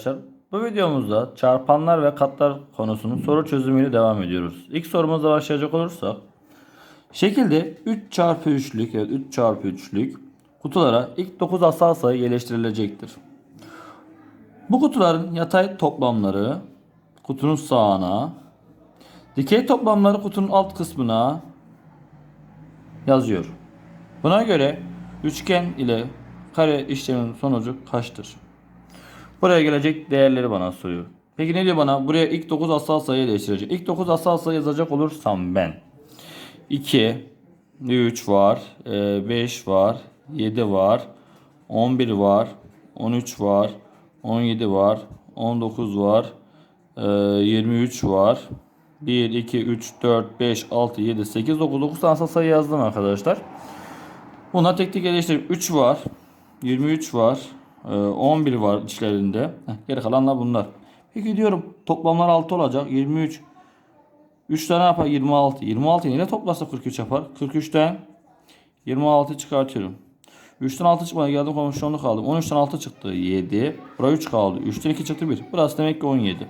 Arkadaşlar. Bu videomuzda çarpanlar ve katlar konusunun soru çözümüyle devam ediyoruz. İlk sorumuzla başlayacak olursak. Şekilde 3 çarpı 3'lük evet 3 çarpı 3'lük kutulara ilk 9 asal sayı yerleştirilecektir. Bu kutuların yatay toplamları kutunun sağına, dikey toplamları kutunun alt kısmına yazıyor. Buna göre üçgen ile kare işleminin sonucu kaçtır? Buraya gelecek değerleri bana soruyor. Peki ne diyor bana? Buraya ilk 9 asal sayı değiştirecek. İlk 9 asal sayı yazacak olursam ben 2, 3 var, 5 var, 7 var, 11 var, 13 var, 17 var, 19 var, e, 23 var. 1, 2, 3, 4, 5, 6, 7, 8, 9, 9 tane sayı yazdım arkadaşlar. Buna tek tek eleştireyim. 3 var. 23 var. E, 11 var içlerinde. Geri kalanlar bunlar. Peki diyorum toplamlar 6 olacak. 23. 3 tane yapar 26. 26 ile toplarsa 43 yapar. 43'ten 26 çıkartıyorum. 3'ten 6 çıkmadı geldim komşuonluk aldım. 13'ten 6 çıktı 7. Buraya 3 kaldı. 3'ten 2 çıktı 1. Burası demek ki 17.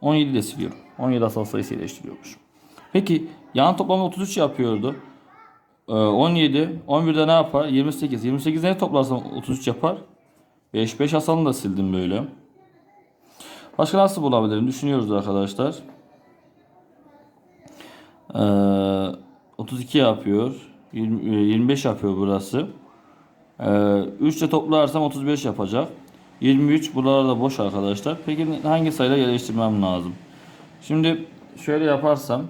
17 de siliyorum. 17 asal sayısı eleştiriyormuş. Peki yan toplamda 33 yapıyordu. Ee, 17, 11'de ne yapar? 28. 28 ne toplarsam 33 yapar? 5, 5 asalını da sildim böyle. Başka nasıl bulabilirim? Düşünüyoruz arkadaşlar. Ee, 32 yapıyor. 20, e, 25 yapıyor burası. Ee, 3 ile toplarsam 35 yapacak. 23 buralar da boş arkadaşlar. Peki hangi sayıyla yerleştirmem lazım? Şimdi şöyle yaparsam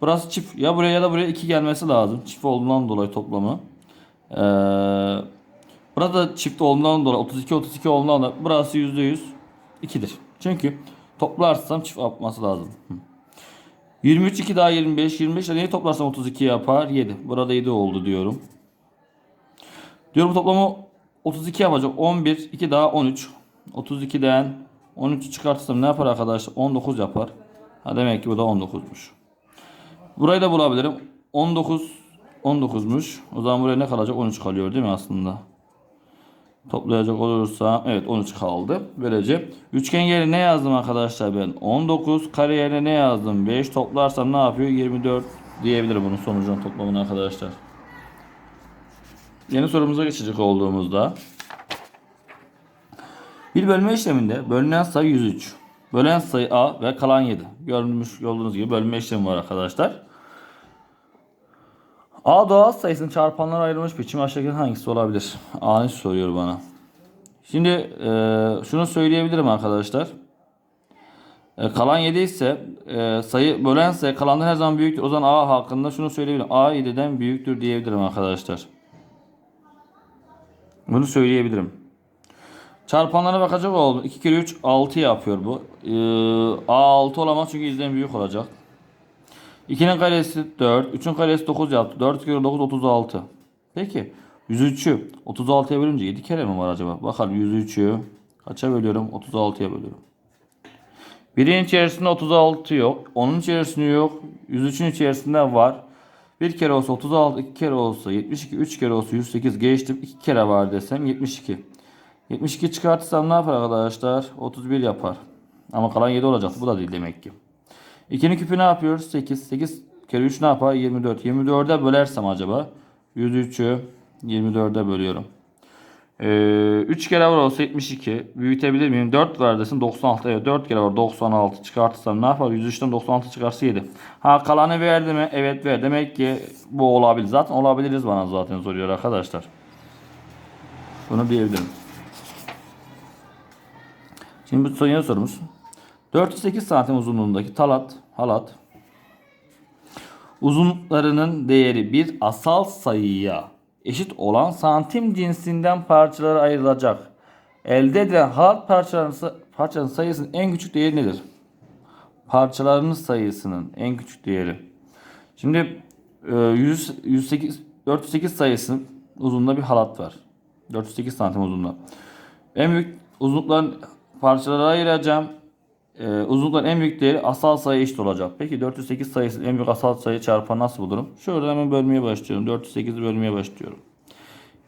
burası çift ya buraya ya da buraya 2 gelmesi lazım. Çift olduğundan dolayı toplamı. Ee, burada çift olduğundan dolayı 32 32 olduğundan dolayı burası %100 2'dir. Çünkü toplarsam çift yapması lazım. Hı. 23 2 daha 25 25 ile neyi toplarsam 32 yapar 7. Burada 7 oldu diyorum. Diyorum toplamı 32 yapacak. 11 2 daha 13. 32'den 13'ü çıkartırsam ne yapar arkadaşlar? 19 yapar. Ha demek ki bu da 19'muş. Burayı da bulabilirim. 19 19'muş. O zaman buraya ne kalacak? 13 kalıyor değil mi aslında? Toplayacak olursa evet 13 kaldı. Böylece üçgen yerine ne yazdım arkadaşlar ben? 19 kare yerine ne yazdım? 5 toplarsam ne yapıyor? 24 diyebilirim bunun sonucunun toplamını arkadaşlar. Yeni sorumuza geçecek olduğumuzda bir bölme işleminde bölünen sayı 103. Bölen sayı A ve kalan 7. Görmüş olduğunuz gibi bölme işlemi var arkadaşlar. A doğal sayısının çarpanlara ayrılmış biçimi aşağıdaki hangisi olabilir? A'nı soruyor bana. Şimdi e, şunu söyleyebilirim arkadaşlar. E, kalan 7 ise e, sayı bölen sayı kalandan her zaman büyüktür. O zaman A hakkında şunu söyleyebilirim. A 7'den büyüktür diyebilirim arkadaşlar. Bunu söyleyebilirim. Çarpanlara bakacak oldum. 2 kere 3 6 yapıyor bu. Ee, A 6 olamaz çünkü izden büyük olacak. 2'nin karesi 4. 3'ün karesi 9 yaptı. 4 kere 9 36. Peki 103'ü 36'ya bölünce 7 kere mi var acaba? Bakalım 103'ü kaça bölüyorum? 36'ya bölüyorum. Birin içerisinde 36 yok. Onun içerisinde yok. 103'ün içerisinde var. Bir kere olsa 36, iki kere olsa 72, üç kere olsa 108 geçtim. iki kere var desem 72. 72 çıkartırsam ne yapar arkadaşlar? 31 yapar. Ama kalan 7 olacak. Bu da değil demek ki. 2'nin küpü ne yapıyor? 8. 8 kere 3 ne yapar? 24. 24'e bölersem acaba? 103'ü 24'e bölüyorum. Ee, 3 kere var olsa 72. Büyütebilir miyim? 4 var desin 96. Evet 4 kere var 96. Çıkartırsam ne yapar? 103'ten 96 çıkarsa 7. Ha kalanı verdi mi? Evet ver. Demek ki bu olabilir. Zaten olabiliriz bana zaten soruyor arkadaşlar. Bunu diyebilirim. Şimdi bu son sorumuz. 408 santim uzunluğundaki talat, halat uzunlarının değeri bir asal sayıya eşit olan santim cinsinden parçalara ayrılacak. Elde edilen halat parçalarının, parçaların sayısının en küçük değeri nedir? Parçalarının sayısının en küçük değeri. Şimdi e, 100, 108, 408 sayısının uzunluğunda bir halat var. 408 santim uzunluğunda. En büyük uzunlukların parçalara ayıracağım. Ee, uzunlukların en büyük değeri asal sayı eşit olacak. Peki 408 sayısının en büyük asal sayı çarpanı nasıl bulurum? Şuradan hemen bölmeye başlıyorum. 408'i bölmeye başlıyorum.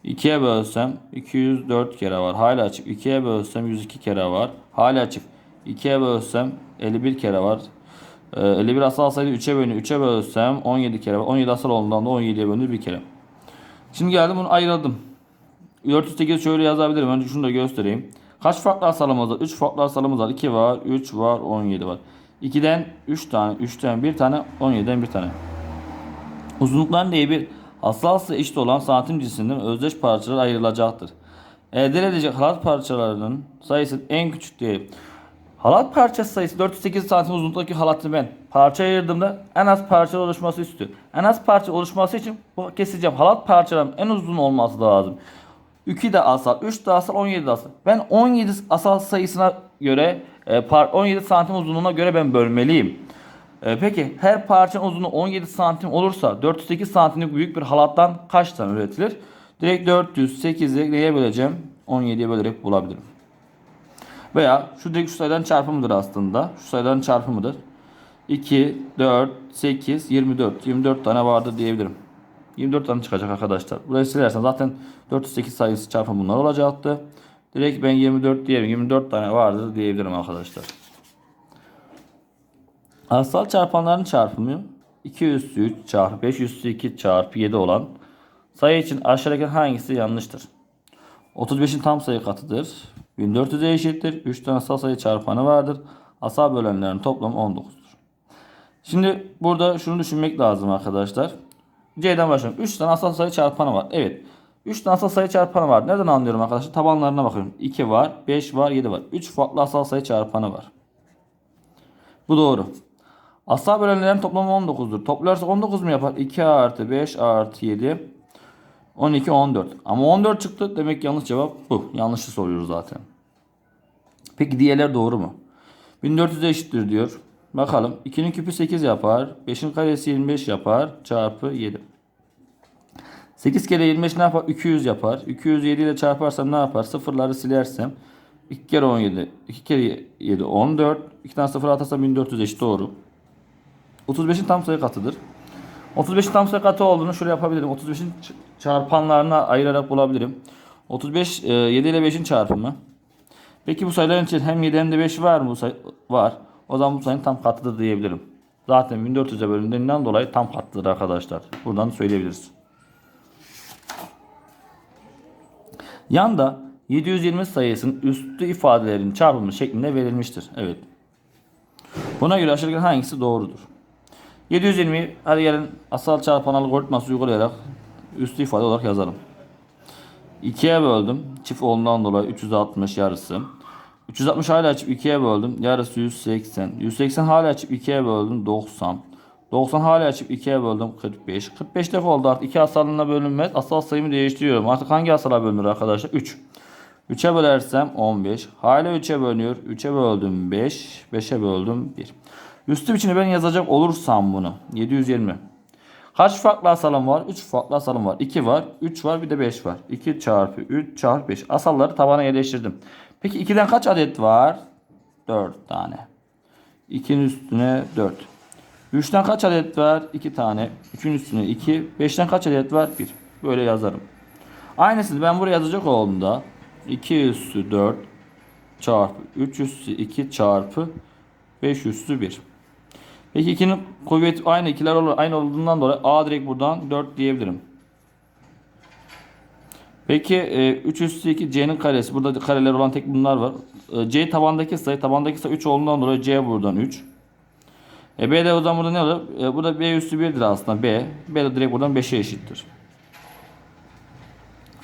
2'ye bölsem 204 kere var. Hala açık. 2'ye bölsem 102 kere var. Hala açık. 2'ye bölsem 51 kere var. Ee, 51 asal sayıda 3'e bölünüyor. 3'e bölsem 17 kere var. 17 asal olduğundan da 17'ye bölünür bir kere. Şimdi geldim bunu ayırdım. 408 şöyle yazabilirim. Önce şunu da göstereyim. Kaç farklı asalımız var? 3 farklı asalımız var. 2 var, 3 var, 17 var. 2'den 3 tane, 3'ten 1 tane, 17'den 1 tane. Uzunlukların değeri bir asal sayı eşit olan santim cinsinden özdeş parçalar ayrılacaktır. Elde edilecek halat parçalarının sayısı en küçük değeri. Halat parçası sayısı 408 santim uzunluktaki halatı ben parça ayırdığımda en az parça oluşması istiyor. En az parça oluşması için bu keseceğim. Halat parçalarım en uzun olması lazım. 2 de asal, 3 de asal, 17 de asal. Ben 17 asal sayısına göre, e, par- 17 santim uzunluğuna göre ben bölmeliyim. E, peki her parçanın uzunluğu 17 santim olursa 408 santimlik büyük bir halattan kaç tane üretilir? Direkt 408'i neye böleceğim? 17'ye bölerek bulabilirim. Veya şu direkt şu sayıların çarpımıdır aslında. Şu sayıların çarpımıdır. 2, 4, 8, 24. 24 tane vardır diyebilirim. 24 tane çıkacak arkadaşlar. Burayı silersen zaten 408 sayısı çarpım bunlar olacaktı. Direkt ben 24 diyelim. 24 tane vardır diyebilirim arkadaşlar. Asal çarpanların çarpımı 2 üssü 3 çarpı 5 üssü 2 çarpı 7 olan sayı için aşağıdaki hangisi yanlıştır? 35'in tam sayı katıdır. 1400'e eşittir. 3 tane asal sayı çarpanı vardır. Asal bölenlerin toplamı 19'dur. Şimdi burada şunu düşünmek lazım arkadaşlar. C'den başlayalım. 3 tane asal sayı çarpanı var. Evet. 3 tane asal sayı çarpanı var. Nereden anlıyorum arkadaşlar? Tabanlarına bakıyorum. 2 var, 5 var, 7 var. 3 farklı asal sayı çarpanı var. Bu doğru. Asal bölenlerin toplamı 19'dur. Toplarsa 19 mu yapar? 2 artı 5 artı 7 12 14. Ama 14 çıktı. Demek yanlış cevap bu. Yanlışı soruyoruz zaten. Peki diğerler doğru mu? 1400 eşittir diyor. Bakalım. 2'nin küpü 8 yapar. 5'in karesi 25 yapar. Çarpı 7. 8 kere 25 ne yapar? 200 yapar. 200 7 ile çarparsam ne yapar? Sıfırları silersem 2 kere 17. 2 kere 7 14. 2 tane sıfır atarsam 1400 eşit doğru. 35'in tam sayı katıdır. 35'in tam sayı katı olduğunu şöyle yapabilirim. 35'in ç- çarpanlarına ayırarak bulabilirim. 35 e, 7 ile 5'in çarpımı. Peki bu sayıların için hem 7 hem de 5 var mı? Bu sayı, var. O zaman bu sayının tam katıdır diyebilirim. Zaten 1400'e bölündüğünden dolayı tam katıdır arkadaşlar. Buradan söyleyebiliriz. Yanda 720 sayısının üstü ifadelerin çarpımı şeklinde verilmiştir. Evet. Buna göre aşağıdaki hangisi doğrudur? 720 hadi gelin asal çarpan algoritması uygulayarak üstü ifade olarak yazalım. 2'ye böldüm. Çift olduğundan dolayı 360 yarısı. 360 hala açıp 2'ye böldüm. Yarısı 180. 180 hala açıp 2'ye böldüm. 90. 90 hala açıp 2'ye böldüm. 45. 45 defa oldu artık. 2 asalına bölünmez. Asal sayımı değiştiriyorum. Artık hangi asala bölünür arkadaşlar? 3. 3'e bölersem 15. Hala 3'e bölünüyor. 3'e böldüm 5. 5'e böldüm 1. Üstü biçimde ben yazacak olursam bunu. 720. Kaç farklı asalım var? 3 farklı asalım var. 2 var, 3 var, bir de 5 var. 2 çarpı 3 çarpı 5. Asalları tabana yerleştirdim. Peki 2'den kaç adet var? 4 tane. 2'nin üstüne 4. 3'ten kaç adet var? 2 tane. 3'ün üstüne 2. 5'ten kaç adet var? 1. Böyle yazarım. Aynısını ben buraya yazacak olduğumda 2 üstü 4 çarpı 3 üstü 2 çarpı 5 üstü 1. Peki 2'nin kuvveti aynı ikiler olur, aynı olduğundan dolayı A direkt buradan 4 diyebilirim. Peki e, 3 üstü 2 C'nin karesi. Burada kareler olan tek bunlar var. E, C tabandaki sayı. Tabandaki sayı 3 olduğundan dolayı C buradan 3. E, B de o burada ne olur? E, burada B üstü 1'dir aslında B. B de direkt buradan 5'e eşittir.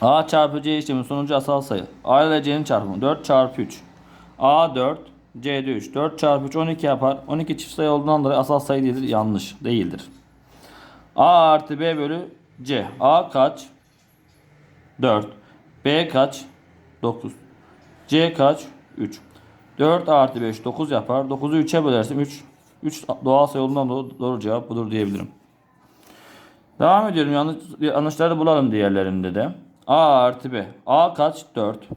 A çarpı C işlemin sonucu asal sayı. A ile C'nin çarpımı 4 çarpı 3. A 4, C'de 3. 4 çarpı 3 12 yapar. 12 çift sayı olduğundan dolayı asal sayı değildir. Yanlış değildir. A artı B bölü C. A kaç? 4. B kaç? 9. C kaç? 3. 4 artı 5 9 yapar. 9'u 3'e bölersem 3. 3 doğal sayı olduğundan dolayı doğru cevap budur diyebilirim. Devam ediyorum. Yanlış, yanlışları bulalım diğerlerinde de. A artı B. A kaç? 4.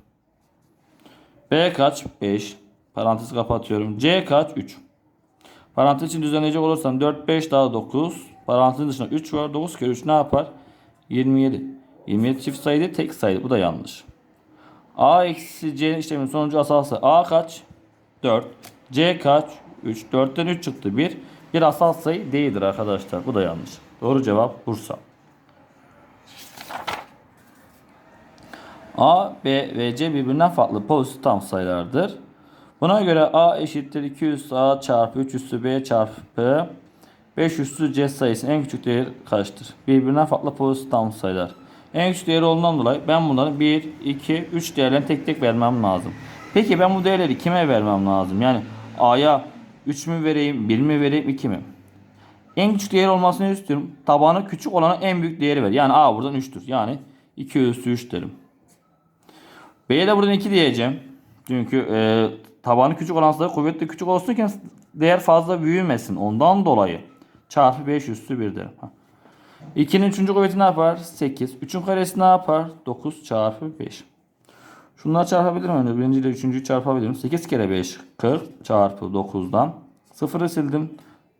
B kaç? 5. Parantezi kapatıyorum. C kaç? 3. Parantez için düzenleyecek olursam 4, 5 daha 9. Parantezin dışında 3 var. 9 kere 3 ne yapar? 27. 27 çift sayıydı tek sayıydı. Bu da yanlış. A eksi C işlemin sonucu asal sayı. A kaç? 4. C kaç? 3. 4'ten 3 çıktı 1. Bir asal sayı değildir arkadaşlar. Bu da yanlış. Doğru cevap Bursa. A, B ve C birbirinden farklı pozitif tam sayılardır. Buna göre A eşittir 200 A çarpı 3 üssü B çarpı 5 üssü C sayısının en küçük değeri kaçtır? Birbirinden farklı pozitif tam sayılar. En küçük değeri olduğundan dolayı ben bunların 1, 2, 3 değerlerini tek tek vermem lazım. Peki ben bu değerleri kime vermem lazım? Yani A'ya 3 mü vereyim, 1 mi vereyim, 2 mi? En küçük değer olmasını istiyorum. Tabanı küçük olana en büyük değeri ver. Yani A buradan 3'tür. Yani 2 üssü 3 derim. B'ye de buradan 2 diyeceğim. Çünkü e, tabanı küçük olan sayı kuvvetli küçük olsun ki değer fazla büyümesin. Ondan dolayı çarpı 5 üstü 1 derim. 2'nin 3. kuvveti ne yapar? 8. 3'ün karesi ne yapar? 9 çarpı 5. Şunları çarpabilirim önce. Birinci ile üçüncüyü çarpabilirim. 8 kere 5 40 çarpı 9'dan 0'ı sildim.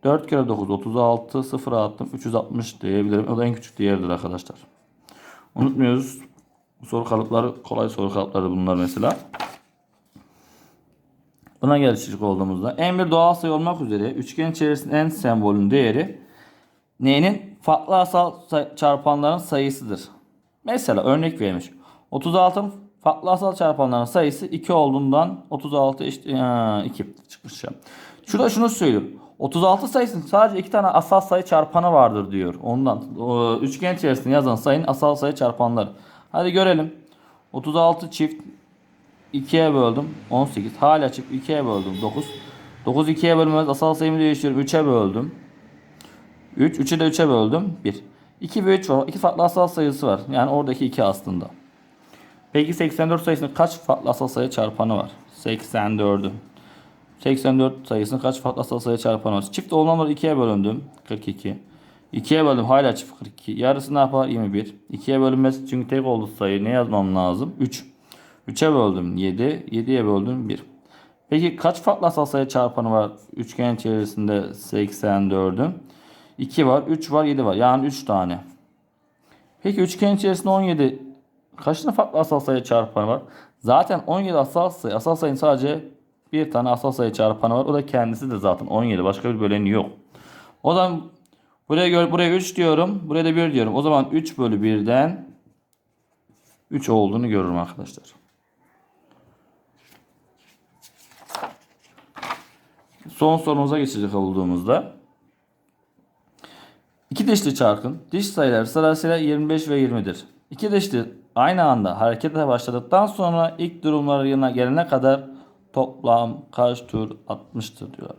4 kere 9 36 0 attım 360 diyebilirim. O da en küçük değerdir arkadaşlar. Unutmuyoruz. Soru kalıpları kolay soru kalıpları bunlar mesela. Buna gelecek olduğumuzda en bir doğal sayı olmak üzere üçgen içerisinde en sembolün değeri n'nin farklı asal çarpanların sayısıdır. Mesela örnek vermiş. 36'ın farklı asal çarpanların sayısı 2 olduğundan 36 işte ha, 2 çıkmış. Şurada şunu söylüyor. 36 sayısının sadece iki tane asal sayı çarpanı vardır diyor. Ondan üçgen içerisinde yazan sayının asal sayı çarpanları. Hadi görelim. 36 çift 2'ye böldüm 18. Hala çift 2'ye böldüm 9. 9 2'ye bölmez asal sayımı değiştiriyorum 3'e böldüm. 3 3'ü de 3'e böldüm 1. 2 ve 3 var. İki farklı asal sayısı var. Yani oradaki 2 aslında. Peki 84 sayısının kaç farklı asal sayı çarpanı var? 84'ü. 84 sayısının kaç farklı asal sayı çarpanı var? Çift olanlar 2'ye bölündüm. 42. 2'ye böldüm hala çift 42. Yarısı ne yapar? 21. 2'ye bölünmesi çünkü tek oldu sayı. Ne yazmam lazım? 3. 3'e böldüm 7. 7'ye böldüm 1. Peki kaç farklı asal sayı çarpanı var üçgen içerisinde 84'ün? 2 var, 3 var, 7 var. Yani 3 tane. Peki üçgen içerisinde 17 kaç tane farklı asal sayı çarpanı var? Zaten 17 asal sayı. Asal sayının sadece bir tane asal sayı çarpanı var. O da kendisi de zaten 17. Başka bir böleni yok. O zaman buraya göre buraya 3 diyorum. Buraya da 1 diyorum. O zaman 3 bölü 1'den 3 olduğunu görürüm arkadaşlar. Son sorumuza geçecek olduğumuzda iki dişli çarkın diş sayıları sırasıyla 25 ve 20'dir. İki dişli aynı anda harekete başladıktan sonra ilk durumları yanına gelene kadar toplam kaç tur atmıştır diyor.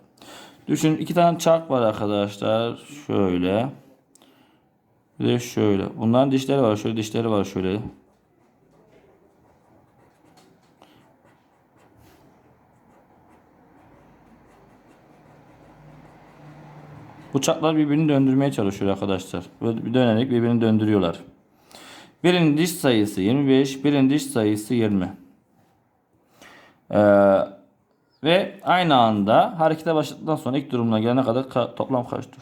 Düşün iki tane çark var arkadaşlar. Şöyle. Bir de şöyle. Bunların dişleri var. Şöyle dişleri var şöyle. Bu çarklar birbirini döndürmeye çalışıyor arkadaşlar. Böyle dönerek birbirini döndürüyorlar. Birinin diş sayısı 25, birinin diş sayısı 20. Ee, ve aynı anda harekete başladıktan sonra ilk durumuna gelene kadar ka- toplam kaç tur?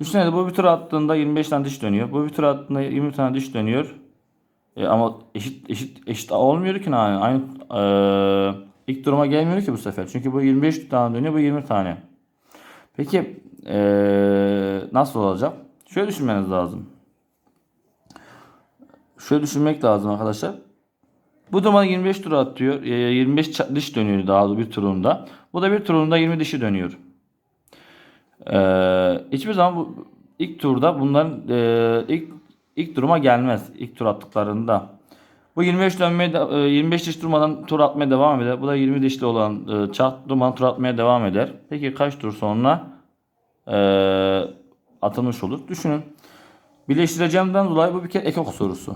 Düşünsene bu bir tur attığında 25 tane diş dönüyor. Bu bir tur attığında 20 tane diş dönüyor. E, ama eşit eşit eşit olmuyor ki yani aynı e, ilk duruma gelmiyor ki bu sefer. Çünkü bu 25 tane dönüyor, bu 20 tane. Peki eee, nasıl olacak? Şöyle düşünmeniz lazım. Şöyle düşünmek lazım arkadaşlar. Bu durumda 25 tur atıyor. Eee, 25 ça- diş dönüyor daha doğrusu bir turunda. Bu da bir turunda 20 dişi dönüyor. Eee, hiçbir zaman bu ilk turda bunların eee, ilk ilk duruma gelmez. İlk tur attıklarında. Bu 25 dönmeye de- eee, 25 diş durmadan tur atmaya devam eder. Bu da 20 dişli olan eee, çark durmadan tur atmaya devam eder. Peki kaç tur sonra eee, atılmış olur? Düşünün. Birleştireceğimden dolayı bu bir kere ekok sorusu.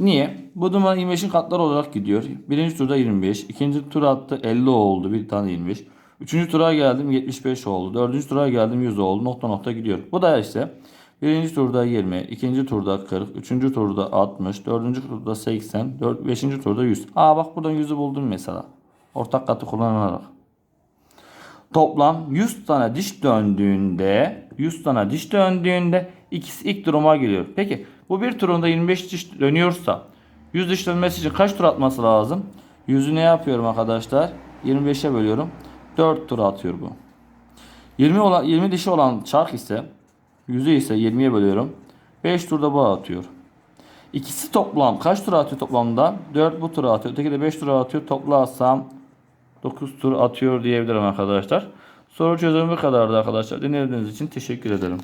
Niye? Bu durumda 25'in katları olarak gidiyor. Birinci turda 25. ikinci tur attı 50 oldu. Bir tane 25. Üçüncü tura geldim 75 oldu. Dördüncü tura geldim 100 oldu. Nokta nokta gidiyor. Bu da işte birinci turda 20. ikinci turda 40. Üçüncü turda 60. Dördüncü turda 80. Dört, beşinci turda 100. Aa bak buradan 100'ü buldum mesela. Ortak katı kullanarak. Toplam 100 tane diş döndüğünde 100 tane diş döndüğünde İkisi ilk duruma geliyor. Peki bu bir turunda 25 diş dönüyorsa 100 diş dönmesi için kaç tur atması lazım? 100'ü ne yapıyorum arkadaşlar? 25'e bölüyorum. 4 tur atıyor bu. 20 olan 20 dişi olan çark ise 100'ü ise 20'ye bölüyorum. 5 turda bu atıyor. İkisi toplam kaç tur atıyor toplamda? 4 bu tura atıyor. Öteki de 5 tura atıyor. Toplarsam 9 tur atıyor diyebilirim arkadaşlar. Soru çözümü kadardı arkadaşlar. Dinlediğiniz için teşekkür ederim.